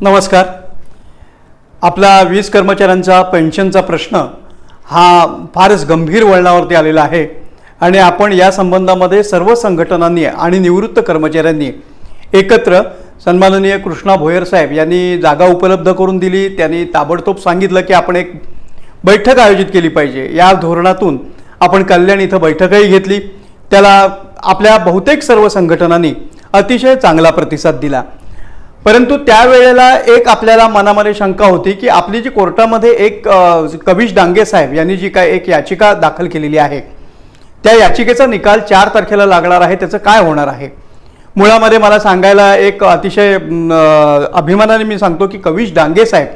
नमस्कार. आपला वीज कर्मचाऱ्यांचा पेन्शनचा प्रश्न हा फारच गंभीर वळणावरती आलेला आहे आणि आपण या संबंधामध्ये सर्व संघटनांनी आणि निवृत्त कर्मचाऱ्यांनी एकत्र सन्माननीय कृष्णा भोयर साहेब यांनी जागा उपलब्ध करून दिली. त्यांनी ताबडतोब सांगितलं की आपण एक बैठक आयोजित केली पाहिजे. या धोरणातून आपण कल्याण इथं बैठकही घेतली. त्याला आपल्या बहुतेक सर्व संघटनांनी अतिशय चांगला प्रतिसाद दिला. परंतु त्यावेळेला एक आपल्याला मनामध्ये शंका होती की आपली जी कोर्टामध्ये एक कविश डांगे साहेब यांनी जी काय एक याचिका दाखल केलेली आहे त्या याचिकेचा निकाल चार तारखेला लागणार आहे त्याचं काय होणार आहे? मुळामध्ये मला सांगायला एक अतिशय अभिमानाने मी सांगतो की कविश डांगे साहेब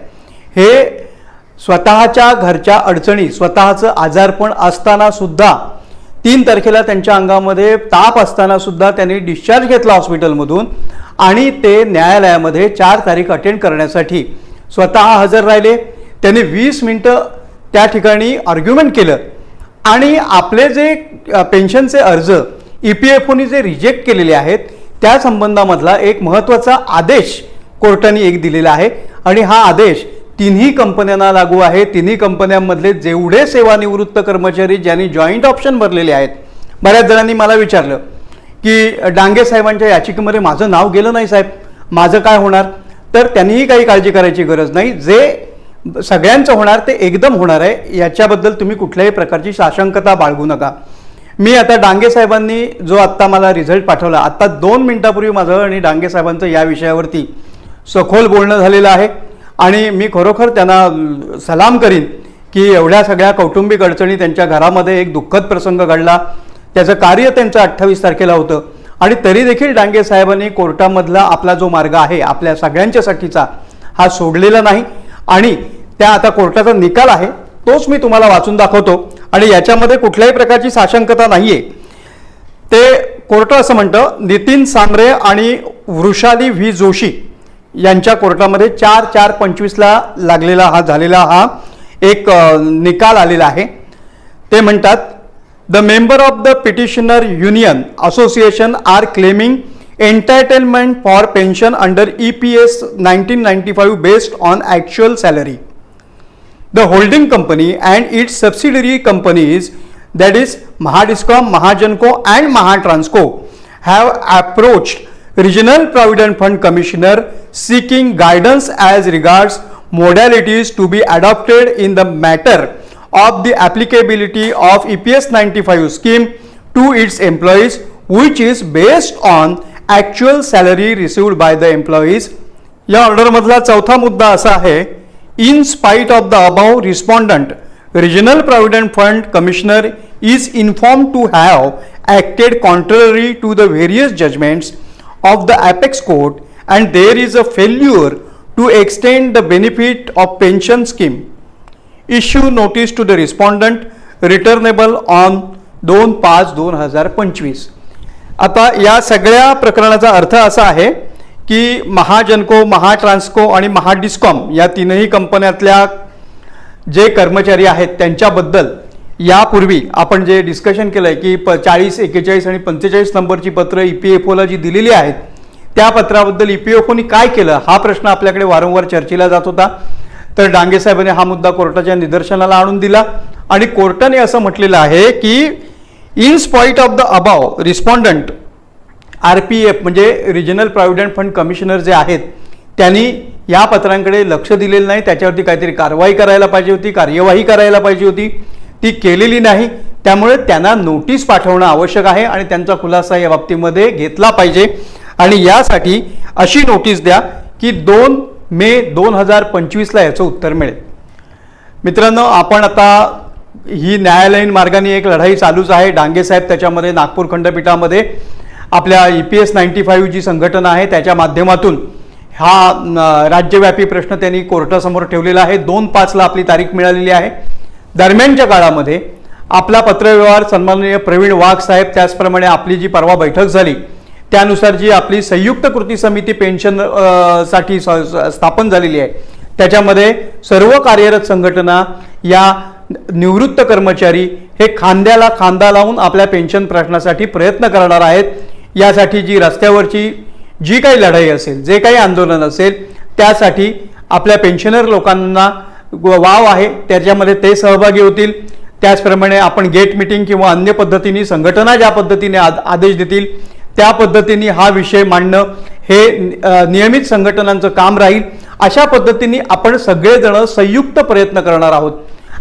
हे स्वतःच्या घरच्या अडचणी स्वतःचं आजारपण असताना सुद्धा तीन तारखेला त्यांच्या अंगामध्ये ताप असताना सुद्धा त्यांनी डिस्चार्ज घेतला हॉस्पिटलमधून आणि ते न्यायालयामध्ये चार तारीख अटेंड करण्यासाठी स्वतः हजर राहिले. त्यांनी वीस मिनटं त्या ठिकाणी आर्ग्युमेंट केलं. आणि आपले जे पेन्शनचे अर्ज ई पी एफ ओनी जे रिजेक्ट केलेले आहेत त्या संबंधामधला एक महत्त्वाचा आदेश कोर्टाने एक दिलेला आहे. आणि हा आदेश तिन्ही कंपन्यांना लागू आहे. तिन्ही कंपन्यांमधले जेवढे सेवानिवृत्त कर्मचारी ज्यांनी जॉईंट ऑप्शन भरलेले आहेत बऱ्याच जणांनी मला विचारलं की डांगे साहेबांच्या याचिकेमध्ये माझं नाव गेलं नाही साहेब. माझं काय होणार? तर त्यांनीही काही काळजी करायची गरज नाही. जे सगळ्यांचं होणार ते एकदम होणार आहे. याच्याबद्दल तुम्ही कुठल्याही प्रकारची साशंकता बाळगू नका. मी आता डांगे साहेबांनी जो आत्ता मला रिझल्ट पाठवला आत्ता दोन मिनिटापूर्वी माझं आणि डांगे साहेबांचं या विषयावरती सखोल बोलणं झालेलं आहे. आणि मी खरोखर त्यांना सलाम करीन की एवढ्या सगळ्या कौटुंबिक अडचणी त्यांच्या घरामध्ये एक दुःखद प्रसंग घडला. त्याचं कार्य त्यांचं अठ्ठावीस तारखेला होतं. आणि तरी देखील डांगे साहेबांनी कोर्टामधला आपला जो मार्ग आहे आपल्या सगळ्यांच्यासाठीचा हा सोडलेला नाही. आणि त्या आता कोर्टाचा निकाल आहे तोच मी तुम्हाला वाचून दाखवतो. आणि याच्यामध्ये कुठल्याही प्रकारची साशंकता नाहीये. ते कोर्ट असं म्हणतं नितीन सांबरे आणि वृषाली व्ही. जोशी यांच्या कोर्टामध्ये चार चार पंचवीसला लागलेला हा झालेला हा एक निकाल आलेला आहे. ते म्हणतात The member of the petitioner union association are claiming entitlement for pension under EPS 1995 based on actual salary. The holding company and its subsidiary companies that is Mahadiscom, Mahajanko and Mahatransco have approached Regional Provident Fund Commissioner seeking guidance as regards modalities to be adopted in the matter of the applicability of eps 95 scheme to its employees which is based on actual salary received by the employees या ऑर्डरमधला चौथा मुद्दा असा आहे in spite of the above respondent regional provident fund commissioner is inform to have acted contrary to the various judgments of the apex court and there is a failure to extend the benefit of pension scheme issue notice to the respondent returnable on दोन पाच दोन हजार पंचवीस. आता या सगळ्या प्रकरणाचा अर्थ असा आहे की महाजनको महाट्रान्सको आणि महाडिस्कॉम या तीनही कंपन्यातल्या जे कर्मचारी आहेत त्यांच्याबद्दल यापूर्वी आपण जे डिस्कशन केलं आहे की प चाळीस एक्केचाळीस आणि पंचेचाळीस नंबरची पत्र ई पी एफ ओला जी दिलेली आहेत त्या पत्राबद्दल ई पी एफ ओनी काय केलं हा प्रश्न आपल्याकडे वारंवार चर्चेला जात होता. तर डांगे साहेबांनी हा मुद्दा कोर्टाच्या निदर्शनाला आणून दिला. आणि कोर्टाने असं म्हटलेलं आहे की in spite of the above respondent R P F म्हणजे रिजनल प्रॉव्हिडंट फंड कमिशनर जे आहेत त्यांनी या पत्रांकडे लक्ष दिलेलं नाही. त्याच्यावरती काहीतरी कारवाई करायला पाहिजे होती कार्यवाही करायला पाहिजे होती. ती केलेली नाही. त्यामुळे त्यांना नोटीस पाठवणं आवश्यक आहे आणि त्यांचा खुलासा या बाबतीमध्ये घेतला पाहिजे. आणि यासाठी अशी नोटीस द्या की दोन मे दोन हजार पंचवीसला याचं उत्तर मिळेल. मित्रांनो आपण आता ही न्यायालयीन मार्गाने एक लढाई चालूच आहे. डांगे साहेब त्याच्यामध्ये नागपूर खंडपीठामध्ये आपल्या E P S ninety five जी संघटना आहे त्याच्या माध्यमातून हा राज्यव्यापी प्रश्न त्यांनी कोर्टासमोर ठेवलेला आहे. दोन पाचला आपली तारीख मिळालेली आहे. दरम्यानच्या काळामध्ये आपला पत्रव्यवहार सन्माननीय प्रवीण वाघ साहेब त्याचप्रमाणे आपली जी परवा बैठक झाली त्यानुसार जी आपली संयुक्त कृती समिती पेन्शनसाठी स्थापन झालेली आहे त्याच्यामध्ये सर्व कार्यरत संघटना या निवृत्त कर्मचारी हे खांद्याला खांदा लावून आपल्या पेन्शन प्रश्नासाठी प्रयत्न करणार आहेत. यासाठी जी रस्त्यावरची जी काही लढाई असेल जे काही आंदोलन असेल त्यासाठी आपल्या पेन्शनर लोकांना व- वाव आहे. त्याच्यामध्ये ते सहभागी होतील. त्याचप्रमाणे आपण गेट मिटिंग किंवा अन्य पद्धतीने संघटना ज्या पद्धतीने आदेश देतील त्या पद्धतीने हा विषय मांडणं हे नियमित संघटनांचं काम राहील. अशा पद्धतीने आपण सगळेजण संयुक्त प्रयत्न करणार आहोत.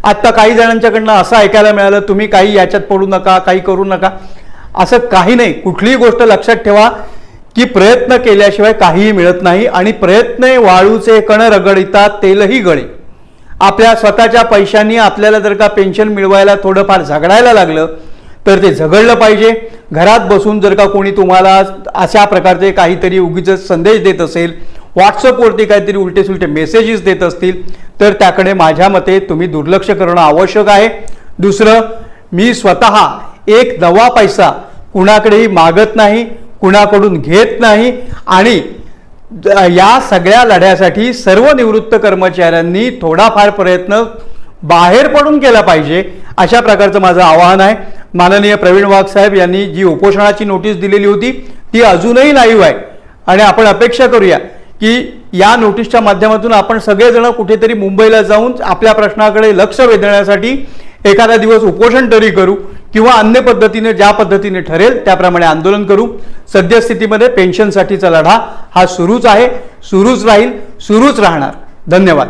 आत्ता काही जणांच्याकडनं असं ऐकायला मिळालं तुम्ही काही याच्यात पडू नका काही करू नका. असं काही नाही. कुठलीही गोष्ट लक्षात ठेवा की प्रयत्न केल्याशिवाय काहीही मिळत नाही आणि प्रयत्न वाळूचे कण रगडितात तेलही गळे. आपल्या स्वतःच्या पैशांनी आपल्याला जर का पेन्शन मिळवायला थोडंफार झगडायला लागलं तर ते झगडलं पाहिजे. घरात बसून जर का कोणी तुम्हाला अशा प्रकारचे काहीतरी उगीच संदेश देत असेल व्हॉट्सअपवरती काहीतरी उलटे सुलटे मेसेजेस देत असतील तर त्याकडे माझ्या मते तुम्ही दुर्लक्ष करणं आवश्यक आहे. दुसरं मी स्वतः एक नवा पैसा कुणाकडेही मागत नाही कुणाकडून घेत नाही आणि या सगळ्या लढ्यासाठी सर्व निवृत्त कर्मचाऱ्यांनी थोडाफार प्रयत्न बाहेर पडून केला पाहिजे अशा प्रकारचं माझं आवाहन आहे. माननीय प्रवीण वाघ साहेब यांनी जी उपोषणाची नोटीस दिलेली होती ती अजूनही लाईव्ह आहे. आणि आपण अपेक्षा करूया की या नोटीसच्या माध्यमातून आपण सगळेजण कुठेतरी मुंबईला जाऊन आपल्या प्रश्नाकडे लक्ष वेधण्यासाठी एखादा दिवस उपोषण तरी करू किंवा अन्य पद्धतीने ज्या पद्धतीने ठरेल त्याप्रमाणे आंदोलन करू. सद्यस्थितीमध्ये पेन्शनसाठीचा लढा हा सुरूच आहे सुरूच राहील सुरूच राहणार. धन्यवाद.